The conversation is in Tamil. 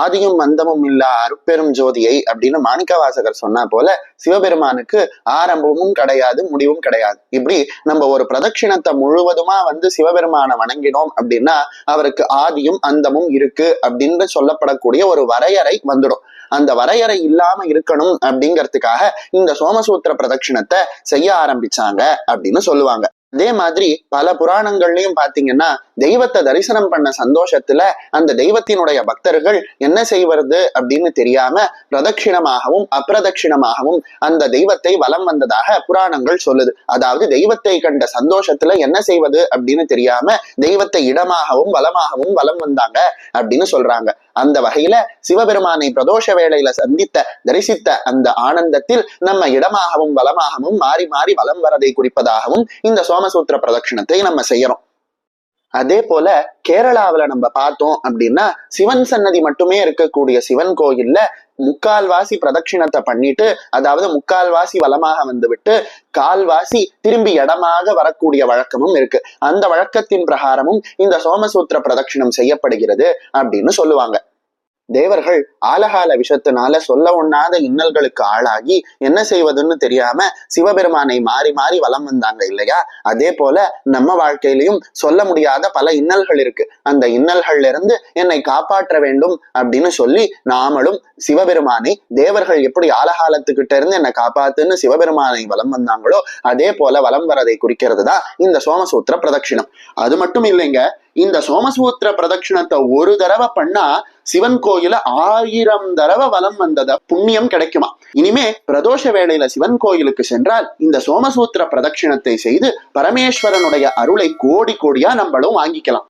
ஆதியும் மந்தமும் இல்லா அருப்பெரும் ஜோதியை அப்படின்னு மாணிக்கவாசகர் சொன்னா போல சிவபெருமானுக்கு ஆரம்பமும் கிடையாது முடிவும் கிடையாது. இப்படி நம்ம ஒரு பிரதட்சிணத்தை முழுவதுமா வந்து சிவபெருமானை வணங்கினோம் அப்படின்னா அவருக்கு ஆதியும் அந்தமும் இருக்கு அப்படின்னு சொல்லப்படக்கூடிய ஒரு வரையறை வந்துடும். அந்த வரையறை இல்லாம இருக்கணும் அப்படிங்கிறதுக்காக இந்த சோமசூத்திர பிரதட்சிணத்தை செய்ய ஆரம்பிச்சாங்க அப்படின்னு சொல்லுவாங்க. அதே மாதிரி பல புராணங்கள்லயும் பாத்தீங்கன்னா தெய்வத்தை தரிசனம் பண்ண சந்தோஷத்துல அந்த தெய்வத்தினுடைய பக்தர்கள் என்ன செய்வது அப்படின்னு தெரியாம பிரதட்சிணமாகவும் அப்பிரதட்சிணமாகவும் அந்த தெய்வத்தை வலம் வந்ததாக புராணங்கள் சொல்லுது. அதாவது தெய்வத்தை கண்ட சந்தோஷத்துல என்ன செய்வது அப்படின்னு தெரியாம தெய்வத்தை இடமாகவும் வலமாகவும் வலம் வந்தாங்க அப்படின்னு சொல்றாங்க. அந்த வகையில சிவபெருமானை பிரதோஷ வேளையில சந்தித்த தரிசித்த அந்த ஆனந்தத்தில் நம்ம இடமாகவும் வளமாகவும் மாறி மாறி வலம் வரதை குறிப்பதாகவும் இந்த சோமசூத்திர பிரதட்சிணத்தை நம்ம செய்யறோம். அதே போல கேரளாவுல நம்ம பார்த்தோம் அப்படின்னா சிவன் சன்னதி மட்டுமே இருக்கக்கூடிய சிவன் கோயில்ல முக்கால்வாசி பிரதட்சிணத்தை பண்ணிட்டு அதாவது முக்கால்வாசி வலமாக வந்துவிட்டு கால்வாசி திரும்பி இடமாக வரக்கூடிய வழக்கமும் இருக்கு. அந்த வழக்கத்தின் பிரகாரமும் இந்த சோமசூத்திர பிரதட்சிணம் செய்யப்படுகிறது அப்படின்னு சொல்லுவாங்க. தேவர்கள் ஆலகால விஷத்தினால சொல்ல ஒண்ணாத இன்னல்களுக்கு ஆளாகி என்ன செய்வதுன்னு தெரியாம சிவபெருமானை மாறி மாறி வலம் வந்தாங்க இல்லையா? அதே போல நம்ம வாழ்க்கையிலையும் சொல்ல முடியாத பல இன்னல்கள் இருக்கு. அந்த இன்னல்கள்ல இருந்து என்னை காப்பாற்ற வேண்டும் அப்படின்னு சொல்லி நாமளும் சிவபெருமானை தேவர்கள் எப்படி ஆலகாலத்துக்கிட்ட இருந்து என்னை காப்பாத்துன்னு சிவபெருமானை வலம் வந்தாங்களோ அதே போல வலம் வரதை குறிக்கிறது தான் இந்த சோமசூத்திர பிரதட்சிணம். அது மட்டும் இல்லைங்க இந்த சோமசூத்திர பிரதட்சிணத்தை ஒரு தடவை பண்ணா சிவன் கோயில ஆயிரம் தடவை வலம் வந்தத புண்ணியம் கிடைக்குமா? இனிமே பிரதோஷ வேளையில சிவன் கோயிலுக்கு சென்றால் இந்த சோமசூத்திர பிரதட்சிணத்தை செய்து பரமேஸ்வரனுடைய அருளை கோடி கோடியா நம்மளும் வாங்கிக்கலாம்.